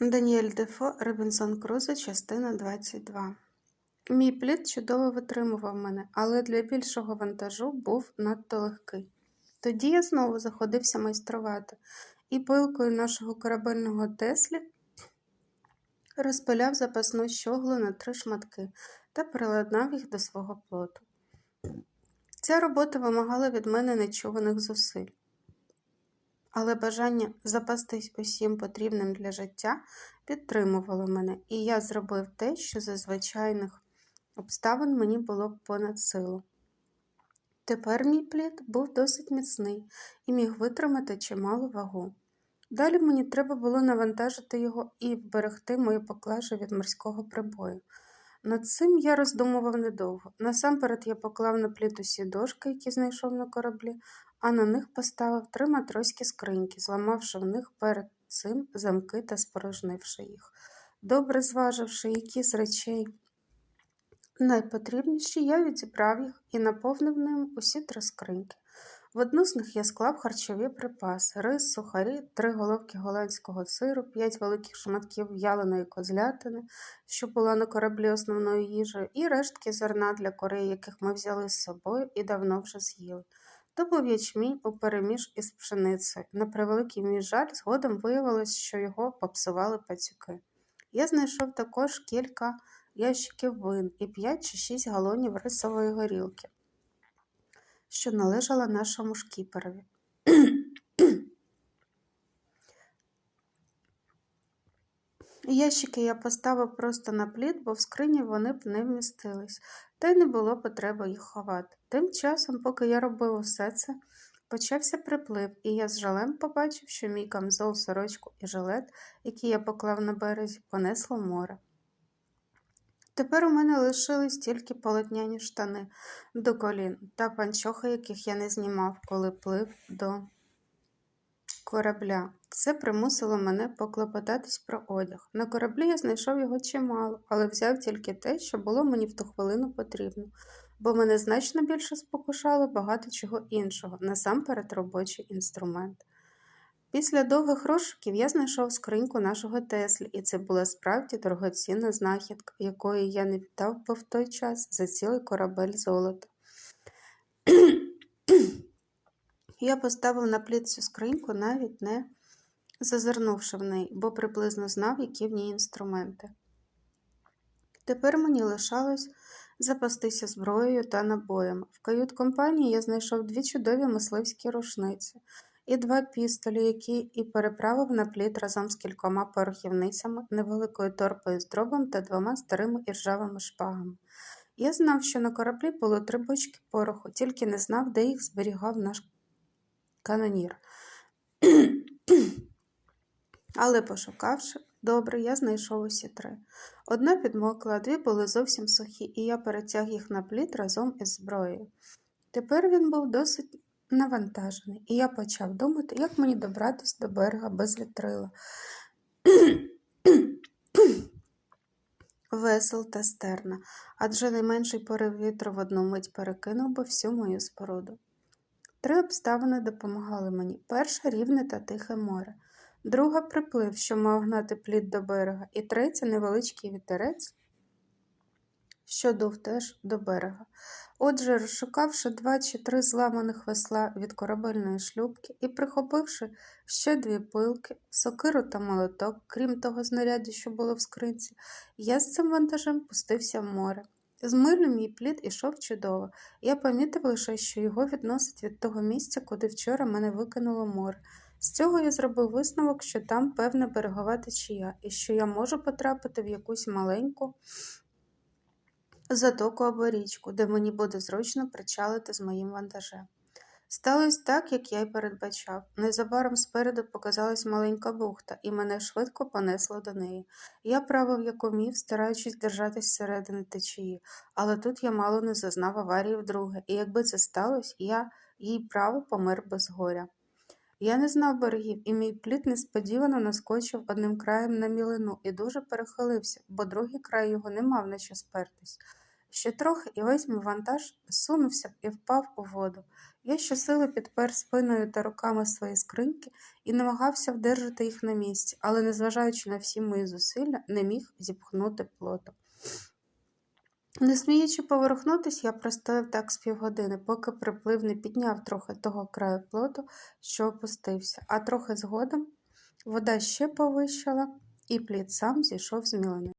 Даніель Дефо, Робінсон Крузо, частина 22. Мій плід чудово витримував мене, але для більшого вантажу був надто легкий. Тоді я знову заходився майструвати, і пилкою нашого корабельного Теслі розпиляв запасну щоглу на три шматки та приладнав їх до свого плоту. Ця робота вимагала від мене нечуваних зусиль але бажання запастись усім потрібним для життя підтримувало мене, і я зробив те, що за звичайних обставин мені було б понад силу. Тепер мій плід був досить міцний і міг витримати чималу вагу. Далі мені треба було навантажити його і вберегти мою поклажу від морського прибою. Над цим я роздумував недовго. Насамперед я поклав на плід усі дошки, які знайшов на кораблі, а на них поставив три матроські скриньки, зламавши в них перед цим замки та спорожнивши їх. Добре зваживши, які з речей найпотрібніші, я відібрав їх і наповнив ним усі три скриньки. В одну з них я склав харчові припаси, рис, сухарі, три головки голландського сиру, п'ять великих шматків в'яленої козлятини, що була на кораблі основною їжею, і рештки зерна для корей, яких ми взяли з собою і давно вже з'їли. То був ячмінь у переміж із пшеницею. На превеликий мій жаль, згодом виявилось, що його попсували пацюки. Я знайшов також кілька ящиків вин і 5 чи 6 галонів рисової горілки, що належала нашому шкіперові. Ящики я поставив просто на плід, бо в скрині вони б не вмістились, та й не було потреби їх ховати. Тим часом, поки я робив усе це, почався приплив, і я з жалем побачив, що мій камзол, сорочку і жилет, які я поклав на березі, понесло море. Тепер у мене лишились тільки полотняні штани до колін та панчохи, яких я не знімав, коли плив до корабля. Це примусило мене поклопотатись про одяг. На кораблі я знайшов його чимало, але взяв тільки те, що було мені в ту хвилину потрібно, бо мене значно більше спокушало багато чого іншого, насамперед робочий інструмент. Після довгих розшуків я знайшов скриньку нашого Теслі, і це була справді дорогоцінна знахідка, якої я не віддав би в той час за цілий корабель золота. Я поставив на плід цю скриньку, навіть не зазирнувши в неї, бо приблизно знав, які в ній інструменти. Тепер мені лишалось запастися зброєю та набоями. В кают компанії я знайшов дві чудові мисливські рушниці і два пістолі, які і переправив на плід разом з кількома порохівницями, невеликою торпою з дробом та двома старими іржавими шпагами. Я знав, що на кораблі було три бочки пороху, тільки не знав, де їх зберігав наш канонір. Але, пошукавши, добре, я знайшов усі три. Одна підмокла, дві були зовсім сухі, і я перетяг їх на плід разом із зброєю. Тепер він був досить навантажений, і я почав думати, як мені добратися до берега без вітрила. Весел та стерна, адже найменший порив вітру в одну мить перекинув би всю мою споруду. Три обставини допомагали мені перша рівне та тихе море, друга приплив, що мав гнати плід до берега, і третя невеличкий вітерець, що дув теж до берега. Отже, розшукавши два чи три зламаних весла від корабельної шлюбки і прихопивши ще дві пилки, сокиру та молоток, крім того знаряддя, що було в скринці, я з цим вантажем пустився в море. З милю мій плід ішов чудово, я помітив лише, що його відносить від того місця, куди вчора мене викинуло море. З цього я зробив висновок, що там певна берегова течія, і що я можу потрапити в якусь маленьку затоку або річку, де мені буде зручно причалити з моїм вантажем. Сталося так, як я й передбачав. Незабаром спереду показалась маленька бухта, і мене швидко понесло до неї. Я правив, як умів, стараючись держатись середини течії, але тут я мало не зазнав аварії вдруге, і якби це сталося, я їй право помер без горя. Я не знав берегів, і мій плід несподівано наскочив одним краєм на мілину і дуже перехилився, бо другий край його не мав на що спертись. Ще трохи, і весь мій вантаж сунувся і впав у воду. Я щосили підпер спиною та руками свої скриньки і намагався вдержати їх на місці, але, незважаючи на всі мої зусилля, не міг зіпхнути плоту. Не сміючи поворухнутись, я простояв так з півгодини, поки приплив не підняв трохи того краю плоту, що опустився, а трохи згодом вода ще повищала, і плід сам зійшов з мілини.